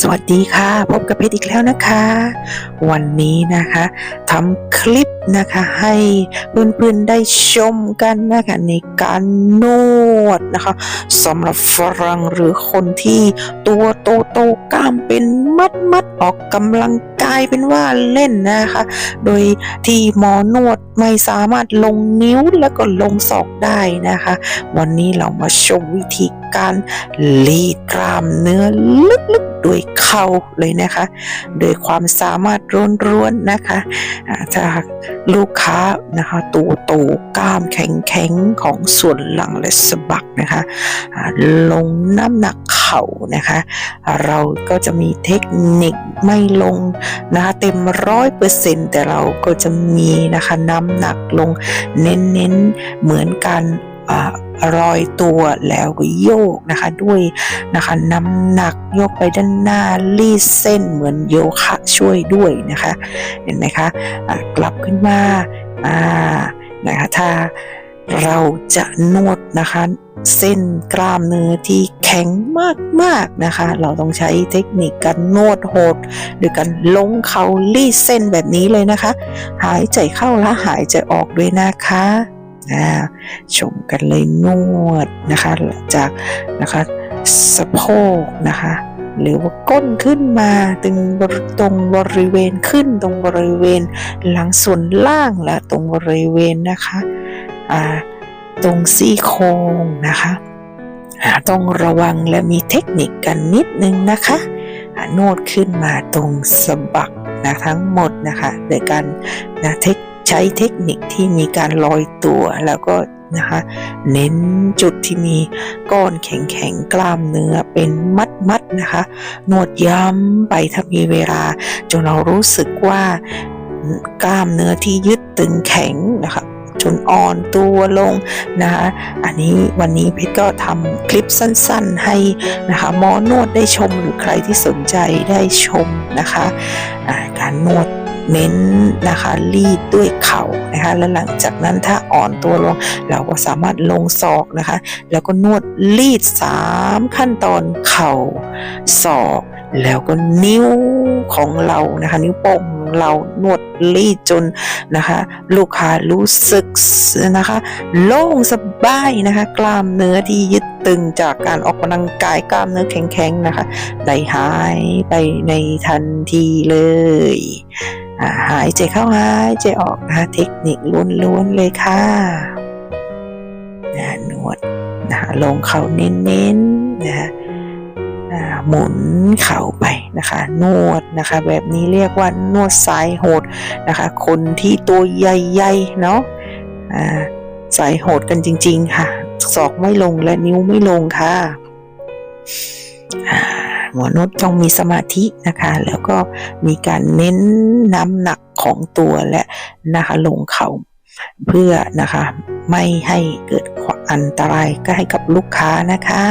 สวัสดีค่ะ พบกับเพชรอีกแล้วนะคะ วันนี้นะคะทำคลิปนะคะให้เพื่อนๆได้ชมกันนะคะในการนวดนะคะสำหรับฝรั่งหรือคนที่ตัวโตๆกล้ามเป็นมัดๆออกกำลังกลายเป็นว่าเล่นนะคะ โดยที่หมอนวดไม่สามารถลงนิ้วแล้วก็ลงศอกได้นะคะ วันนี้เรามาชมวิธีการรีดกล้ามเนื้อลึกๆด้วยเข่าเลยนะคะ โดยความสามารถร้วนๆนะคะจากลูกค้านะคะตัวโตกล้ามแข็งๆของส่วนหลังและสะบักนะคะลงน้ำหนักเขานะคะ เราก็จะมีเทคนิคไม่ลงนะคะเต็มร้อยเปอร์เซ็นแต่เราก็จะมีนะคะน้ำหนักลงเน้นๆเหมือนกันอรอยตัวแล้วก็โยกนะคะด้วยนะคะน้ำหนักยกไปด้านหน้ารีดเส้นเหมือนโยคะช่วยด้วยนะคะเห็นไหมคะะกลับขึ้นมาอ่านะคะถ้าเราจะนวดนะคะ เส้นกล้ามเนื้อที่แข็งมากๆนะคะ เราต้องใช้เทคนิคการนวดโหดโดยการลงเขารีดเส้นแบบนี้เลยนะคะ หายใจเข้าและหายใจออกด้วยนะคะชมกันเลยนวดนะคะจากนะคะสะโพกนะคะหรือว่าก้นขึ้นมาตึงตรงบริเวณขึ้นตรงบริเวณหลังส่วนล่างและตรงบริเวณนะคะอ่า ตรงซี่โครงนะคะต้องระวังและมีเทคนิคกันนิดนึงนะคะนวดขึ้นมาตรงสะบักนะทั้งหมดนะคะโดยการนะเทคใช้เทคนิคที่มีการลอยตัวแล้วก็นะคะเน้นจุดที่มีก้อนแข็งๆกล้ามเนื้อเป็นมัดๆนะคะนวดย้ำไปถ้ามีเวลาจนเรารู้สึกว่ากล้ามเนื้อที่ยึดตึงแข็งนะคะ นอ่อนตัวลงนะคะอันนี้วันนี้เพชรก็ทำคลิปสั้นๆให้นะคะหมอนวดได้ชมหรือใครที่สนใจได้ชมนะคะอ่าการนวดเน้นนะคะรีดด้วยเข่านะคะและหลังจากนั้นถ้าอ่อนตัวลง เราก็สามารถลงศอกนะคะ แล้วก็นวดรีดสามขั้นตอนเข่าศอก แล้วก็นิ้วของเรานะคะ นิ้วโป้ง เรานวดรีดจนนะคะ ลูกค้ารู้สึกนะคะ โล่งสบายนะคะ กล้ามเนื้อที่ยึดตึงจากการออกกำลังกายกล้ามเนื้อแข็งๆนะคะได้หายไปในทันทีเลยหายใจเข้าหายใจออกนะคะเทคนิคล้วนๆเลยค่ะนะนวดนะคะลงเข่าเน้นๆนะคะอ่า หมุนเข่าไปนะคะ นวดนะคะ แบบนี้เรียกว่านวดสายโหดนะคะ คนที่ตัวใหญ่ๆเนาะสายโหดกันจริง ๆ ค่ะศอกไม่ลงและนิ้วไม่ลงค่ะหมอนวดต้องมีสมาธินะคะ แล้วก็มีการเน้นน้ำหนักของตัวและนะคะลงเข่าเพื่อนะคะไม่ให้เกิดความอันตรายก็ให้กับลูกค้านะคะ